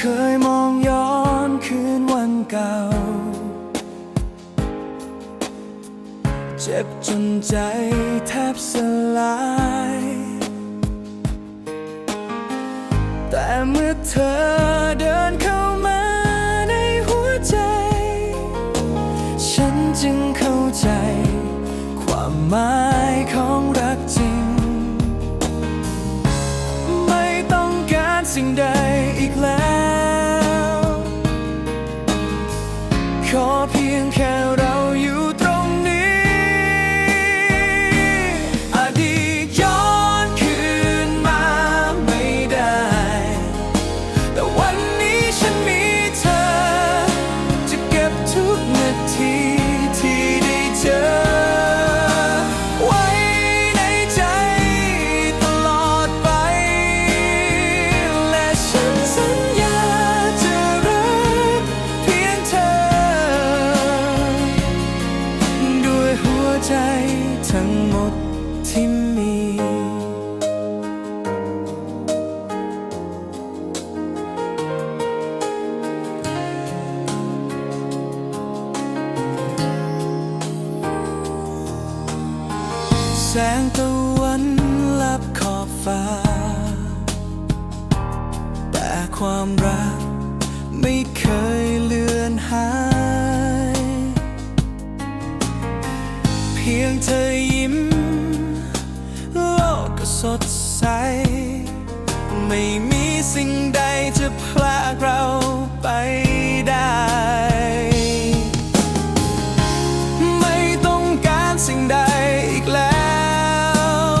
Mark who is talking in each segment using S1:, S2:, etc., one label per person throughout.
S1: เคยมองย้อนคืนวันเก่า เจ็บจนใจแทบสลาย แต่เมื่อเธอเดินเข้ามาในหัวใจ ฉันจึงเข้าใจ ความหมายของรักจริง ไม่ต้องการสิ่งใด ที่มี แสงตะวันลับขอบฟ้า แต่ความรักไม่เคยเลือนหาย เพียงเธอยิ้ม สดใส ไม่มีสิ่งใดจะพลากเราไปได้ ไม่ต้องการสิ่งใดอีกแล้ว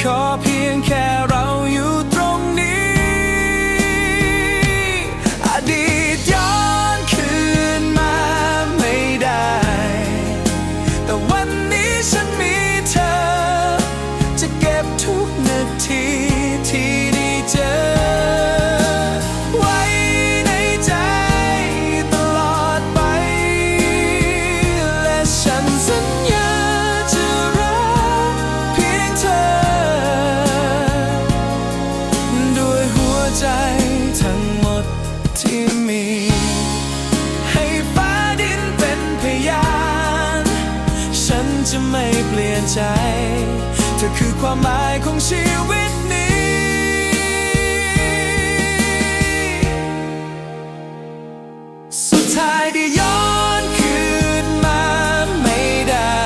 S1: ขอเพียงแค่ จะไม่เปลี่ยนใจ เธอคือความหมายของชีวิตนี้ สุดท้ายได้ย้อนคืนมาไม่ได้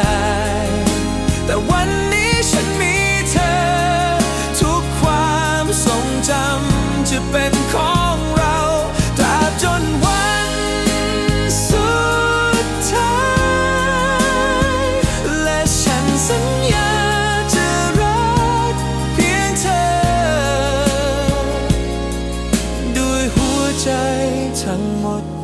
S1: แต่วันนี้ฉันมีเธอ ทุกความทรงจำจะเป็นของ ทั้งหมด